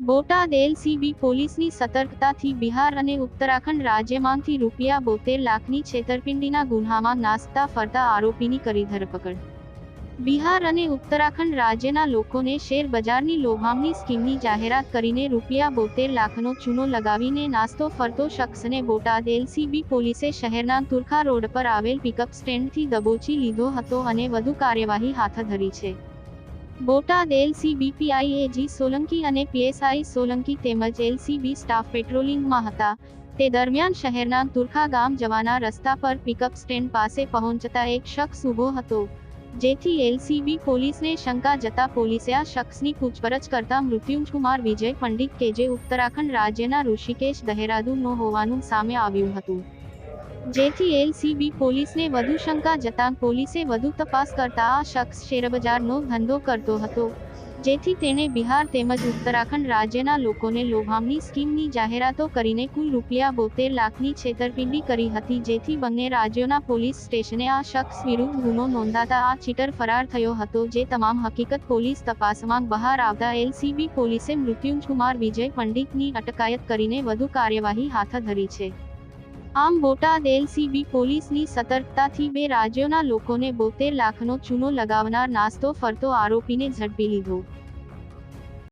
Botad LCB પોલીસની સતર્કતાથી બિહાર અને ઉત્તરાખંડ રાજ્યમાંથી રૂપિયા બોતેર લાખની છેતરપિંડીના ગુન્હામાં નાસ્તા ફરતા આરોપીની કરી ધરપકડ. બિહાર અને ઉત્તરાખંડ રાજ્યના લોકોને શેર બજારની લોભામણી સ્કીમની જાહેરાત કરીને રૂપિયા બોતેર લાખનો ચૂનો લગાવીને નાસ્તો ફરતો શખ્સને બોટાદ એલસીબી પોલીસે શહેરના તુરખા રોડ પર આવેલ પિકઅપ સ્ટેન્ડથી દબોચી લીધો હતો અને વધુ કાર્યવાહી હાથ ધરી છે. બોટાદ એલસીબી એજી સોલંકી અને પીએસઆઈ સોલંકી તેમજ એલસીબી સ્ટાફ પેટ્રોલિંગમાં હતા. તે દરમિયાન શહેરના તુરખા ગામ જવાના રસ્તા પર પિકઅપ સ્ટેન્ડ પાસે પહોંચતા એક શખ્સ ઊભો હતો, જેથી એલસીબી પોલીસને શંકા જતા પોલીસે આ શખ્સની પૂછપરછ કરતા મૃત્યુંજકુમાર વિજય પંડિત કે જે ઉત્તરાખંડ રાજ્યના ઋષિકેશ દહેરાદૂનનો હોવાનું સામે આવ્યું હતું. જેથી એલસીબી પોલીસને વધુ શંકા જતાં પોલીસે વધુ તપાસ કરતા આ શખ્સ શેરબજારનો ધંધો કરતો હતો. જેથી તેણે બિહાર તેમજ ઉત્તરાખંડ રાજ્યના લોકોને લોભામણી સ્કીમની જાહેરાતો કરીને કુલ રૂપિયા બોતેર લાખની છેતરપિંડી કરી હતી. જેથી બંને રાજ્યોના પોલીસ સ્ટેશને આ શખ્સ વિરુદ્ધ ગુનો નોંધાતા આ ચીટર ફરાર થયો હતો. જે તમામ હકીકત પોલીસ તપાસમાં બહાર આવતા એલસીબી પોલીસે મૃત્યુંજકુમાર વિજય પંડિતની અટકાયત કરીને વધુ કાર્યવાહી હાથ ધરી છે. આમ બોટાદ એલસીબી પોલીસની સતર્કતાથી બે રાજ્યોના લોકોને બોતેર લાખનો ચૂનો લગાવનાર નાસ્તો ફરતો આરોપીને ઝડપી લીધો.